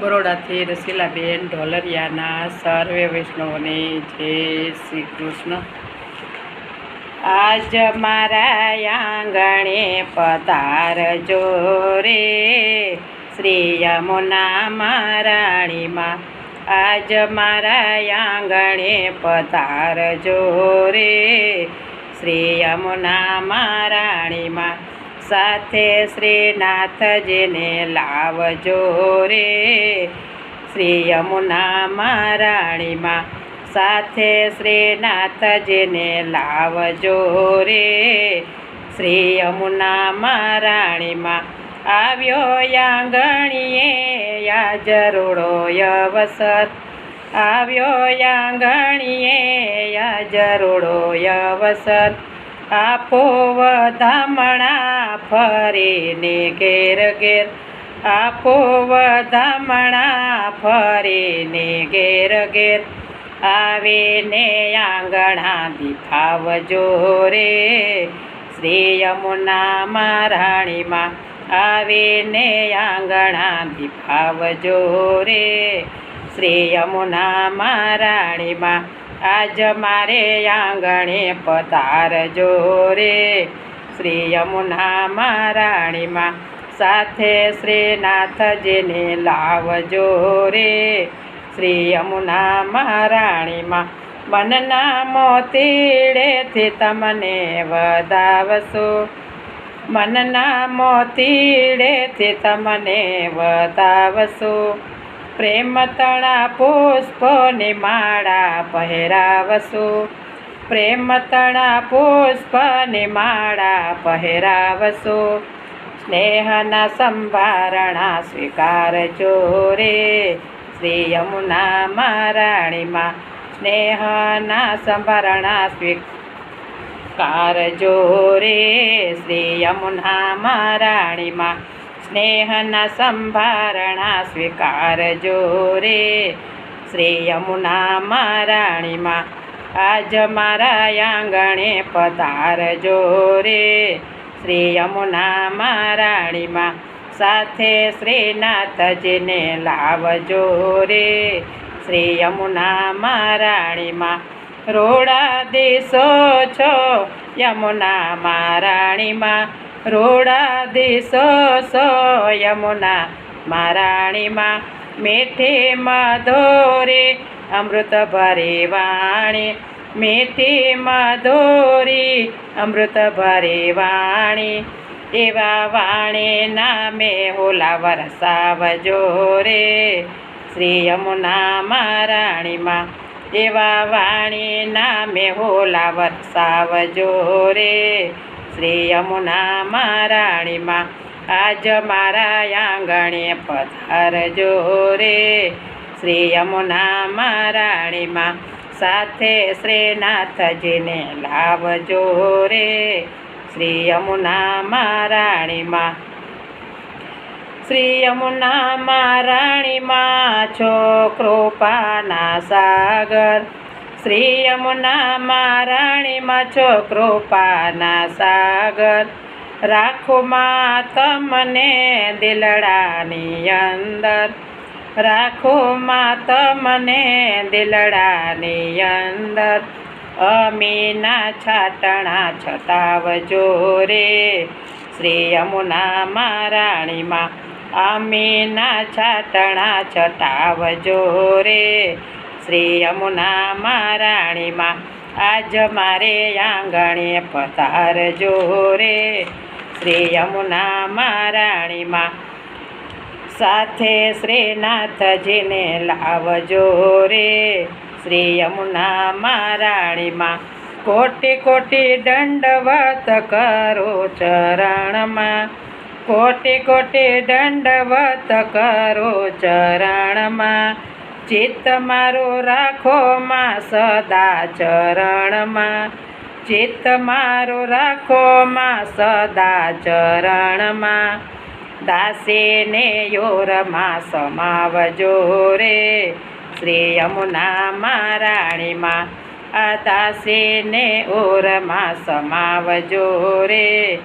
બરોડાથી રસીલાબેન ઢોલરિયાના સર્વે વૈષ્ણવને જય શ્રી કૃષ્ણ. આજ મારા આંગણે પધારજો રે. શ્રી યમુના મહારાણીમાં આજ મારા આંગણે પધારજો રે. શ્રી યમુના મહારાણીમાં સાથે શ્રીનાથજીને લાવજો રે. શ્રી યમુના મહારાણીમાં સાથે શ્રીનાથજીને લાવજો રે. શ્રી યમુના મહારાણીમાં આવ્યો યાંગણીએ આંગણીએ યાજરોડો યવસર. આવ્યો યાંગણીએ યા યાજરોડો યવસર. આપો વધામણા ફરીને ઘેર ઘેર. આપો વધામણા ફરીને ઘેર ઘેર. આવીને આંગણા દીફાવજો રે. શ્રી યમુના મહારાણીમાં આવીને આંગણા દીફાવજો રે. શ્રી યમુના મહારાણીમાં આજ મારે આંગણે પધારજો રે. શ્રી યમુના મહારાણીમાં સાથે શ્રીનાથજીને લાવજો રે. શ્રી યમુના મહારાણીમાં મનના મોતીડેથી તમને વધાવશો. મનના મોતીડેથી તમને વધાવશો. પ્રેમ તણા પુષ્પોની માળા પહેરાવશો. પ્રેમ તણા પુષ્પની માળા પહેરાવશો. સ્નેહના સંભારણા સ્વીકારજો રે. શ્રી યમુના મહારાણીમાં સ્નેહના સંભારણા સ્વીકારજો રે. શ્રી યમુના મહારાણીમાં સ્નેહના સંભારણા સ્વીકારજો રે શ્રી યમુના મહારાણીમાં આજ મારા આંગણે પધારજો રે શ્રી યમુના મહારાણીમાં સાથે શ્રીનાથજીને લાવજો રે શ્રી યમુના મહારાણીમાં રોડા દેશો છો, યમુના મહારાણીમાં રોડા દેશ યમુના મહારાણીમાં મીઠી મધોરી અમૃત ભરે વાણી. મેઠે માધોરી અમૃત ભરે વાણી. એવા વાણી નામે હોલા વરસાવજો રે શ્રી યમુના મહારાણીમાં એવા વાણી નામે હોલા વરસાવજો રે શ્રી યમુના મહારાણીમાં. આજ મારા આંગણે પધારજો રે. શ્રી યમુના મહારાણીમાં સાથે શ્રીનાથજીને લાવજો રે. શ્રી યમુના મારાણીમાં શ્રી યમુના મહારાણીમાં છો કૃપાના સાગર. શ્રી યમુના મારાણીમાં છો કૃપાના સાગર. રાખોમાં તમને દિલડાની અંદર. રાખોમાં તમને દિલડાની અંદર. અમીના છાટણા છટાવજો રે શ્રી યમુના મહારાણીમાં અમીના છાટણા છટાવજો રે શ્રી યમુના મહારાણીમાં. આજ મારે આંગણે પધારજો રે. શ્રી યમુના મહારાણીમાં. સાથે શ્રીનાથજીને લાવજો રે. શ્રી યમુના મહારાણીમાં. કોટી કોટી દંડવત કરો ચરણમાં. કોટી કોટી દંડવત કરો ચરણમાં. ચિત્ત મારું રાખો માં સદા ચરણમાં. ચિત્ત મારું રાખો માં સદા ચરણમાં. દાસીને યોરમાં સમાવજો રે. શ્રી યમુના મહારાણીમાં આ દાસીને ઓરમાં સમાવજો રે.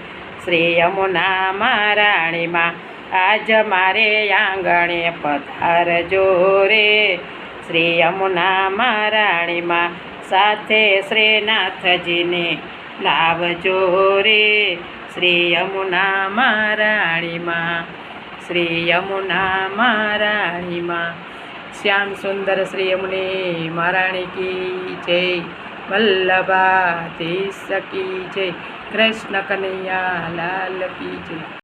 શ્રી યમુના મહારાણીમાં આજ મારે આંગણે પધારજો રે શ્રી યમુના મહારાણીમાં સાથે શ્રીનાથજીને લાવજો રે. શ્રી યમુના મહારાણીમાં, શ્રી યમુના મહારાણીમાં. શ્યામ સુંદર શ્રી યમુને મહારાણી કી જય. વલ્લભાધીશ કી જય. કૃષ્ણ કનૈયા લાલ કી જય.